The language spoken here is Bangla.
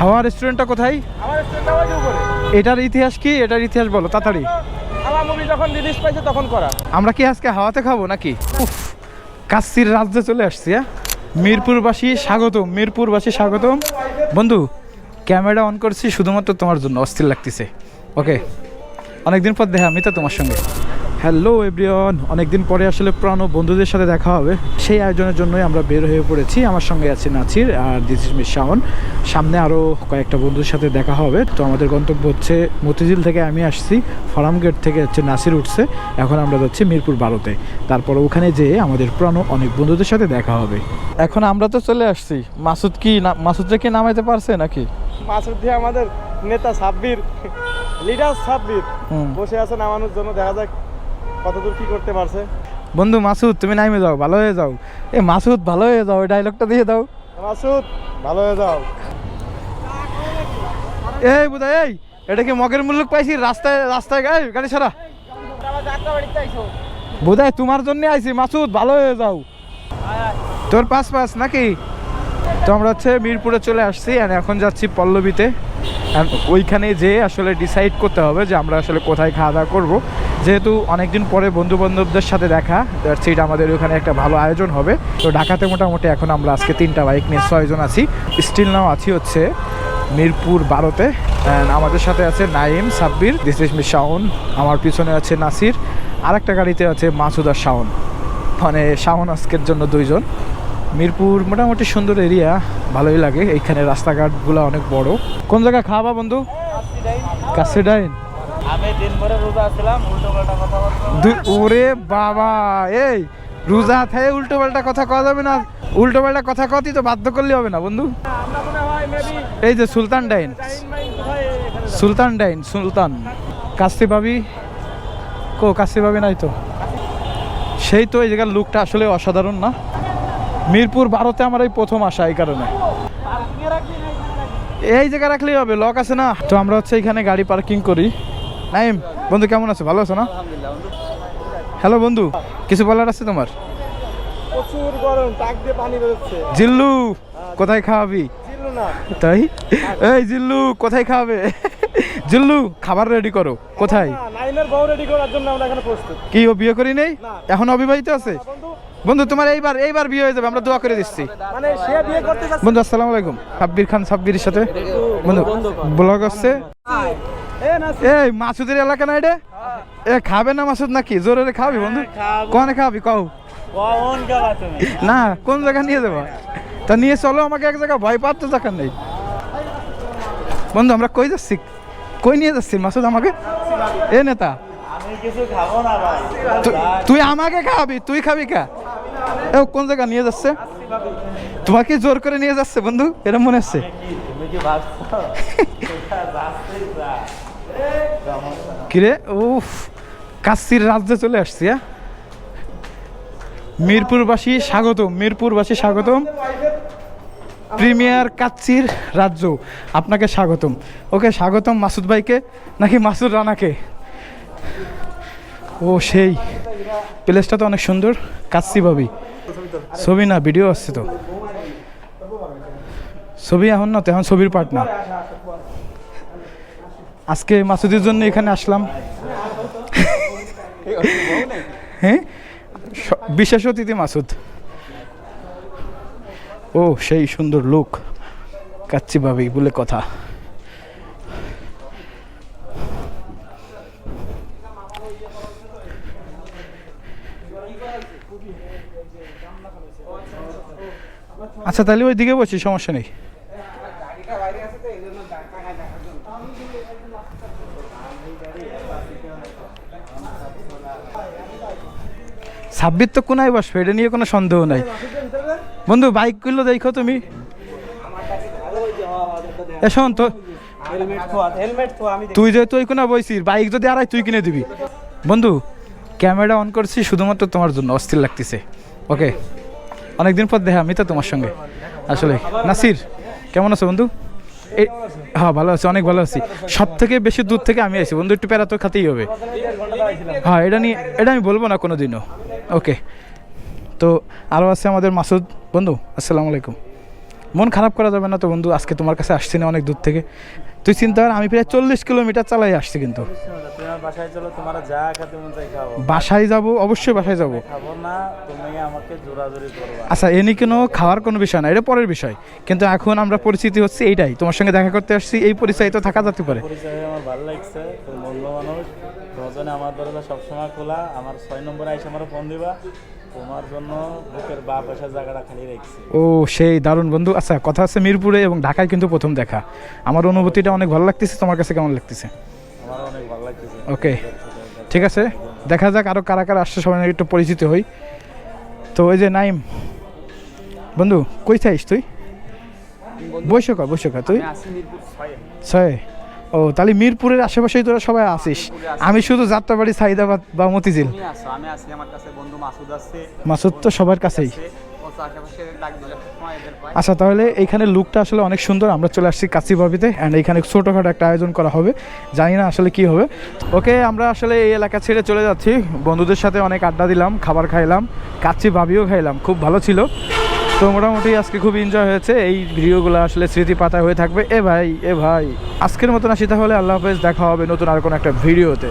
হাওয়া রেস্টুরেন্টটা কোথায়? এটার ইতিহাস কি? এটার ইতিহাস বলো তাড়াতাড়ি। মুভি যখন রিলিজ পাইছে তখন করা। আমরা কি আজকে হাওয়াতে খাব নাকি? উফ কাচ্চির রাজ্যে চলে আসছি হ্যাঁ? মিরপুরবাসী স্বাগতম মিরপুরবাসী স্বাগতম। বন্ধু ক্যামেরা অন করছি শুধুমাত্র তোমার জন্য অস্থির লাগতেছে। ওকে অনেকদিন পর দেখা আমি তো তোমার সঙ্গে। হ্যালো এভরিওয়ান অনেকদিন পরে আসলে পুরানো বন্ধুদের সাথে দেখা হবে। সেই আয়োজনের জন্যই আমরা বের হয়ে পড়েছি। আমার সঙ্গে আছে নাচির আর দিস ইজ মিস শাওন সামনে আরও কয়েকটা বন্ধুর সাথে দেখা হবে। তো আমাদের গন্তব্য হচ্ছে মতিঝিল থেকে আমি আসছি। ফার্ম গেট থেকে হচ্ছে নাসির উঠছে। এখন আমরা যাচ্ছি মিরপুর বারোতে। তারপর ওখানে যেয়ে আমাদের পুরানো অনেক বন্ধুদের সাথে দেখা হবে। এখন আমরা তো চলে আসছি। মাসুদ কি মাসুদরা কি নামাইতে পারছে নাকি? মাসুদ দিয়ে আমাদের নেতা সাব্বির লিডার সাব্বির। বসে আছে নামানোর জন্য। দেখা যাক কতদূর কি করতে পারছে? বন্ধু মাসুদ তুমি নামে যাও ভালো হয়ে যাও। এ মাসুদ ভালো হয়ে যাও ডায়লগটা দিয়ে দাও। মাসুদ ভালো হয়ে যাও। এই বুদা এই এটা কি মগের মূল্য পাইছি? রাস্তায় রাস্তায় গাই গাড়ি ছাড়া? বোধহয় তোমার জন্য আইছি। মাসুদ ভালো হয়ে যাও। তোর পাস পাস নাকি? তো আমরা হচ্ছে মিরপুরে চলে আসছি আর এখন যাচ্ছি পল্লবীতে। ওইখানে যেয়ে আসলে ডিসাইড করতে হবে যে আমরা আসলে কোথায় খাওয়া দাওয়া করব। যেহেতু অনেকদিন পরে বন্ধু বান্ধবদের সাথে দেখা সিট আমাদের ওখানে একটা ভালো আয়োজন হবে। তো ঢাকাতে মোটামুটি এখন আমরা আজকে তিনটা বাইক নিয়ে ছয়জন আছি। স্টিল নাও আছি হচ্ছে মিরপুর বারোতে অ্যান্ড আমাদের সাথে আছে Naim, Sabbir this is me Shaon, আমার পিছনে আছে নাসির আর একটা গাড়িতে আছে মাসুদ আর শাওন। মানে শাওন আজকের জন্য দুইজন। মিরপুর মোটামুটি সুন্দর এরিয়া, ভালোই লাগে। এইখানে রাস্তাঘাটগুলো অনেক বড়। কোন জায়গায় খাওয়াবা বন্ধু? কাসিডাইন আমি দিন ভরে রোজা ওরে বাবা, এই, রোজা থাকে উল্টো পাল্টা কথা কওয়া যাবে না। উল্টো পাল্টা কথা কতই তো বাধ্য করলে হবে না, বন্ধু। এই যে সুলতান ডাইন। সুলতান ডাইন, সুলতান। কাস্তি পাবি? কো কাস্তি পাবি নাই তো? সেই তো এই জায়গার লুকটা আসলে অসাধারণ না? মিরপুর ভারতে আমার এই প্রথম আসা এই কারণে। এই জায়গা রাখলেই হবে, লক আছে না? তো আমরা হচ্ছে এখানে গাড়ি পার্কিং করি। নাইম বন্ধু কেমন আছে? ভালো আছো না? হ্যালো বন্ধু কিছু বলার আছে তোমার? প্রচুর গরম টাক দিয়ে পানি বেরোচ্ছে। জিল্লু কোথায় খাওয়াবি? না। তাই? এই জিল্লু কোথায় খাওয়াবে? জিল্লু খাবার রেডি করো। কোথায়? নাইমের বউ রেডি করার জন্য আমরা এখানে প্রস্তুত। কি ও বিয়ে করি নেই? এখন অবিবাহিত আছে? বন্ধু। তোমার এইবার এইবার বিয়ে হয়ে যাবে আমরা দোয়া করে দিচ্ছি। মানে সে বিয়ে করতে বন্ধু আসসালামু আলাইকুম। সাব্বির খান সাব্বিরের সাথে। বন্ধু ব্লগ আসছে এই মাসুদের এলাকা না এটা? এ খাবে না মাসুদ নাকি? জোরে খাবি বন্ধু। খাব। কনে খাবি? কও। না কোন জায়গা নিয়ে যাব? তা নিয়ে চলো আমাকে এক জায়গা ভয় পাওয়ার তো দরকার নেই। বন্ধু আমরা কই যাচ্ছি? কই নিয়ে যাচ্ছি মাসুদ আমাকে? এ নেতা। খাব তুই আমাকে খাওয়াবি তুই খাবি কা? এ কোন জায়গা নিয়ে যাচ্ছে? তোমাকে জোর করে নিয়ে যাচ্ছে বন্ধু? এরকম মনে হচ্ছে কিরে? উফ কাচ্চির রাজ্যে চলে আসছি হ্যাঁ? মিরপুরবাসী স্বাগতম মিরপুরবাসী স্বাগতম। প্রিমিয়ার কাচ্চির রাজ্য, আপনাকে স্বাগতম। ওকে, স্বাগতম মাসুদ ভাইকে, নাকি মাসুদ রানাকে? ও সেই, প্লেসটা তো অনেক সুন্দর, কাচ্চি ভাবি। ছবি না, ভিডিও আসছে তো। ছবি এখন না, তো এখন ছবির পার্ট না। আজকে মাসুদের জন্য এখানে আসলাম। হ্যাঁ? বিশেষ অতিথি মাসুদ। ও, সেই সুন্দর লোক। কাচ্চি ভাবি বলে কথা। আচ্ছা তাহলে ওই দিকে বসি, সমস্যা নেই। ছাব্বির তো কোনায় বসবে, এটা নিয়ে কোনো সন্দেহ নাই। বন্ধু, বাইকগুলো দেখো তুমি। শোন তো, তুই যেহেতু ওই কোনা বইছিস, বাইক যদি আড়াই তুই কিনে দিবি। বন্ধু, ক্যামেরা অন করছি শুধুমাত্র তোমার জন্য, অস্থির লাগতেছে। ওকে, অনেকদিন পর দেখা আমি তো তোমার সঙ্গে। আসলে, নাসির, কেমন আছো বন্ধু? হ্যাঁ ভালো আছি, অনেক ভালো আছি। সব থেকে বেশি দূর থেকে আমি আছি বন্ধু, একটু প্যারা তো খাতেই হবে। হ্যাঁ এটা নিয়ে, এটা আমি বলব না কোনো দিনও ওকে। তো আরও আছে আমাদের মাসুদ। বন্ধু, আসসালামু আলাইকুম। মন খারাপ করা যাবে না তো বন্ধু, আজকে তোমার কাছে আসছি না অনেক দূর থেকে। তুই চিন্তা কর, আমি প্রায় চল্লিশ কিলোমিটার চালাই আসছি কিন্তু। বাসায় যাব, অবশ্যই বাসায় যাব। আচ্ছা এ নিয়ে কোনো খাওয়ার কোনো বিষয় না, এটা পরের বিষয়। কিন্তু এখন আমরা পরিচিতি হচ্ছে এইটাই, তোমার সঙ্গে দেখা করতে আসছি, এই পরিচয় তো থাকা যেতে পারে। ভালো লাগছে জন্য আমার দরজা সবসময় খোলা। আমার ছয় নম্বরে আইসে আমার ফোন দিবা। তোমার জন্য বুকের বা পয়সার জায়গাটা খালি রাখছি। ও সেই দারুণ বন্ধু। আচ্ছা কথা আছে মিরপুরে এবং ঢাকায় কিন্তু প্রথম দেখা। আমার অনুভূতিটা অনেক ভালো লাগতেছে। তোমার কাছে কেমন লাগতেছে? আমার অনেক ভালো লাগতেছে। ওকে ঠিক আছে। দেখা যাক আরও কারা কারা আসছে সবাই একটু পরিচিত হই। তো ওই যে নাইম বন্ধু কই চাইস তুই? বৈশক বৈশক তুই? ছয়? ও তাহলে মিরপুরের আশেপাশেই তোরা সবাই আসিস আমি শুধু যাত্রাবাড়ি সাইদাবাদ বা মতিঝিল। কাছে মাসুদ তো সবার কাছেই। আচ্ছা তাহলে এইখানে লুকটা আসলে অনেক সুন্দর। আমরা চলে আসছি কাচিবাবিতে অ্যান্ড এখানে ছোটোখাটো একটা আয়োজন করা হবে। জানি না আসলে কি হবে। ওকে আমরা আসলে এই এলাকা ছেড়ে চলে যাচ্ছি। বন্ধুদের সাথে অনেক আড্ডা দিলাম খাবার খাইলাম কাচ্চি ভাবিও খাইলাম খুব ভালো ছিল। তো মোটামুটি আজকে খুব এনজয় হয়েছে। এই ভিডিওগুলো আসলে স্মৃতি পাতা হয়ে থাকবে। এ ভাই এ ভাই, আজকের মতন আসি তাহলে। আল্লাহ হাফেজ, দেখা হবে নতুন আর কোনো একটা ভিডিওতে।